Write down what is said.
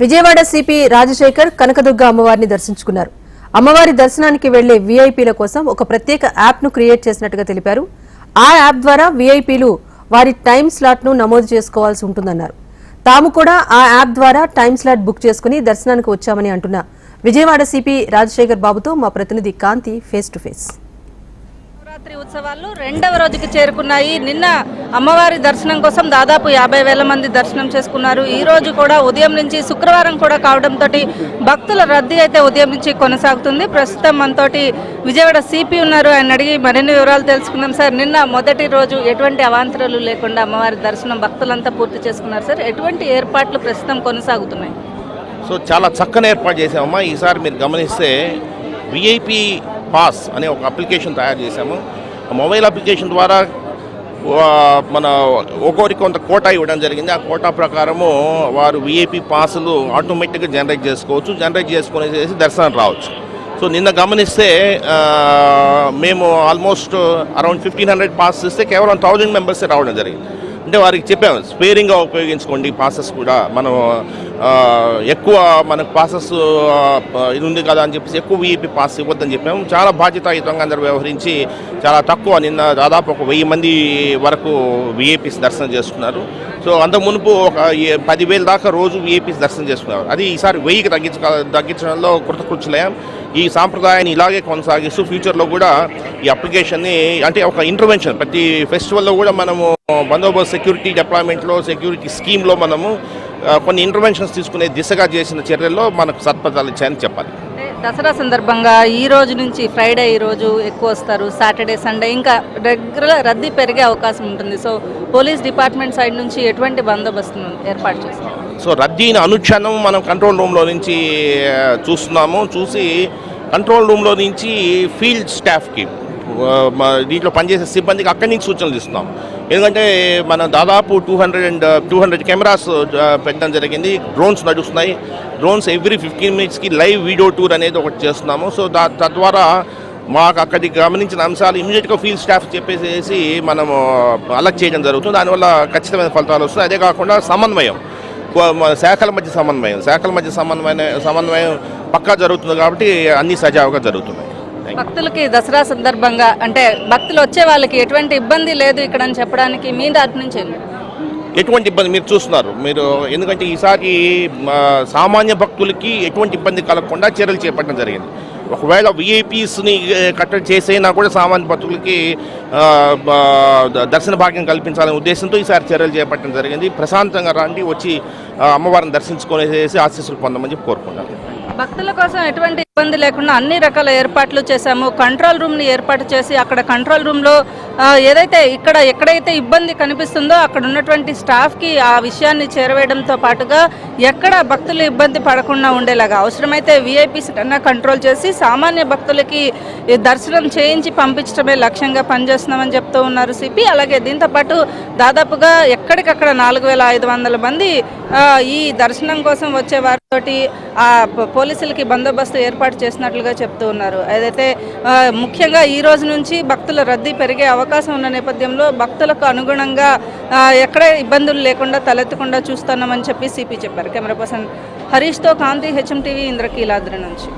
Vijayawada CP Rajasekhar Kanakadurga అమ్మవారిని దర్శించుకున్నారు. అమ్మవారి దర్శనానికి వెళ్ళే వీఐపీల కోసం ఒక ప్రత్యేక యాప్ను క్రియేట్ చేసినట్టుగా తెలిపారు. ఆ యాప్ ద్వారా వీఐపీలు వారి టైం స్లాట్ను నమోదు చేసుకోవాల్సి ఉంటుందన్నారు. తాము కూడా ఆ యాప్ ద్వారా టైం స్లాట్ బుక్ చేసుకుని దర్శనానికి వచ్చామని అంటున్న విజయవాడ సిపి రాజశేఖర్ బాబుతో మా ప్రతినిధి Kanthi face to face Navaratri ఉత్సవాలు రెండవ రోజుకి చేరుకున్నాయి. నిన్న అమ్మవారి దర్శనం కోసం దాదాపు యాభై వేల మంది దర్శనం చేసుకున్నారు. ఈ రోజు కూడా ఉదయం నుంచి శుక్రవారం కూడా కావడంతో భక్తుల రద్దీ అయితే ఉదయం నుంచి కొనసాగుతుంది. ప్రస్తుతం మనతోటి విజయవాడ సిపి ఉన్నారు. ఆయన అడిగి మరిన్ని వివరాలు తెలుసుకుందాం సార్. నిన్న మొదటి రోజు ఎటువంటి అవాంతరాలు లేకుండా అమ్మవారి దర్శనం భక్తులంతా పూర్తి చేసుకున్నారు సార్. ఎటువంటి ఏర్పాట్లు ప్రస్తుతం కొనసాగుతున్నాయి? సో చాలా చక్కని ఏర్పాటు చేసామమ్మా ఈసారి మీరు గమనిస్తే విఐపి పాస్ అనే ఒక అప్లికేషన్ తయారు చేశాము. మొబైల్ అప్లికేషన్ ద్వారా మన ఒక్కొరికి కొంత కోటా ఇవ్వడం జరిగింది. ఆ కోటా ప్రకారము వారు విఐపి పాసులు ఆటోమేటిక్గా జనరేట్ చేసుకోవచ్చు. జనరేట్ చేసుకునేసి దర్శనం రావచ్చు. సో నిన్న గమనిస్తే మేము almost around fifteen hundred pass ఇస్తే కేవలం థౌజండ్ మెంబర్సే రావడం జరిగింది. అంటే వారికి చెప్పాము స్పేరింగ్గా ఉపయోగించుకోండి పాసెస్ కూడా. మనం ఎక్కువ మనకు పాసెస్ ఇది ఉంది కదా అని చెప్పేసి ఎక్కువ వీఐపీ పాస్ ఇవ్వద్దని చెప్పాము చాలా బాధ్యతాయుతంగా అందరూ వ్యవహరించి చాలా తక్కువ నిన్న దాదాపు ఒక వెయ్యి మంది వరకు వీఐపీస్ దర్శనం చేసుకున్నారు. సో అంత మునుపు ఒక పదివేల దాకా రోజు వీఐపీస్ దర్శనం చేసుకున్నారు. అది ఈసారి వెయ్యికి తగ్గించ తగ్గించడంలో కృతకృత్యులయం ఈ సాంప్రదాయాన్ని ఇలాగే కొనసాగిస్తూ ఫ్యూచర్లో కూడా ఈ అప్లికేషన్ని అంటే ఒక ఇంటర్వెన్షన్ ప్రతి ఫెస్టివల్లో కూడా మనము బందోబస్తు సెక్యూరిటీ డిప్లాయ్మెంట్లో సెక్యూరిటీ స్కీమ్లో మనము కొన్ని ఇంటర్వెన్షన్స్ తీసుకునే దిశగా చేసిన చర్యల్లో మనకు సత్ఫలితాలు ఇచ్చాయని చెప్పాలి. దసరా సందర్భంగా ఈ రోజు నుంచి ఫ్రైడే ఈ రోజు ఎక్కువ వస్తారు సాటర్డే సండే ఇంకా రెగ్యులర్ రద్దీ పెరిగే అవకాశం ఉంటుంది. సో పోలీస్ డిపార్ట్మెంట్ సైడ్ నుంచి ఎటువంటి బందోబస్తును ఏర్పాటు చేస్తారు? సో రద్దీని అనుక్షణం మనం కంట్రోల్ రూమ్లో నుంచి చూస్తున్నాము. చూసి కంట్రోల్ రూమ్లో నుంచి ఫీల్డ్ స్టాఫ్కి దీంట్లో పనిచేసే సిబ్బందికి అక్కడి నుంచి సూచనలు ఇస్తున్నాం. ఎందుకంటే మనం దాదాపు two hundred and two hundred cameras పెట్టడం జరిగింది. డ్రోన్స్ నడుస్తున్నాయి. డ్రోన్స్ ఎవ్రీ ఫిఫ్టీన్ మినిట్స్కి లైవ్ వీడియో టూర్ అనేది ఒకటి చేస్తున్నాము. సో దా తద్వారా మాకు అక్కడికి గమనించిన అంశాలు ఇమీడియట్గా ఫీల్డ్ స్టాఫ్ చెప్పేసేసి మనము అలర్ట్ చేయడం జరుగుతుంది. దానివల్ల ఖచ్చితమైన ఫలితాలు వస్తాయి అదే కాకుండా సమన్వయం. శాఖల మధ్య సమన్వయం శాఖల మధ్య సమన్వయం సమన్వయం పక్కా జరుగుతుంది కాబట్టి అన్ని సజావుగా జరుగుతున్నాయి. భక్తులకి దసరా సందర్భంగా అంటే భక్తులు వచ్చే వాళ్ళకి ఎటువంటి ఇబ్బంది లేదు ఇక్కడ అని చెప్పడానికి మీ దాటి నుంచి? ఎటువంటి ఇబ్బంది మీరు చూస్తున్నారు మీరు ఎందుకంటే ఈసారి సామాన్య భక్తులకి ఎటువంటి ఇబ్బంది కలగకుండా చర్యలు చేపట్టడం జరిగింది ఒకవేళ విఐపీస్ని కట్టడి చేసైనా కూడా సామాన్య భక్తులకి దర్శన భాగ్యం కల్పించాలనే ఉద్దేశంతో ఈసారి చర్యలు చేపట్టడం జరిగింది. ప్రశాంతంగా రండి వచ్చి అమ్మవారిని దర్శించుకునేసి ఆశీస్సులు పొందమని చెప్పి కోరుకుంటాను భక్తుల కోసం ఎటువంటి ఇబ్బంది లేకుండా అన్ని రకాల ఏర్పాట్లు చేశాము. కంట్రోల్ రూమ్ని ఏర్పాటు చేసి అక్కడ కంట్రోల్ రూమ్లో లో ఏదైతే ఇక్కడ ఎక్కడైతే ఇబ్బంది కనిపిస్తుందో అక్కడ ఉన్నటువంటి స్టాఫ్కి ఆ విషయాన్ని చేరవేయడంతో పాటుగా ఎక్కడ భక్తులు ఇబ్బంది పడకుండా ఉండేలాగా అవసరమైతే విఐపీస్ కన్నా కంట్రోల్ చేసి సామాన్య భక్తులకి దర్శనం చేయించి పంపించడమే లక్ష్యంగా పనిచేస్తున్నామని చెప్తూ ఉన్నారు సిపి అలాగే దీంతో పాటు దాదాపుగా ఎక్కడికక్కడ నాలుగు వేల ఐదు వందల మంది ఈ దర్శనం కోసం వచ్చేవారు తోటి ఆ పోలీసులకి బందోబస్తు ఏర్పాటు చేసినట్లుగా చెప్తూ ఉన్నారు. ఏదైతే ముఖ్యంగా ఈ రోజు నుంచి భక్తుల రద్దీ పెరిగే అవకాశం ఉన్న నేపథ్యంలో భక్తులకు అనుగుణంగా ఎక్కడ ఇబ్బందులు లేకుండా తలెత్తకుండా చూస్తున్నామని చెప్పి సిపి చెప్పారు. కెమెరా పర్సన్ హరీష్తో కాంతి హెచ్ఎం టీవీ ఇంద్రకీలాద్రి నుంచి.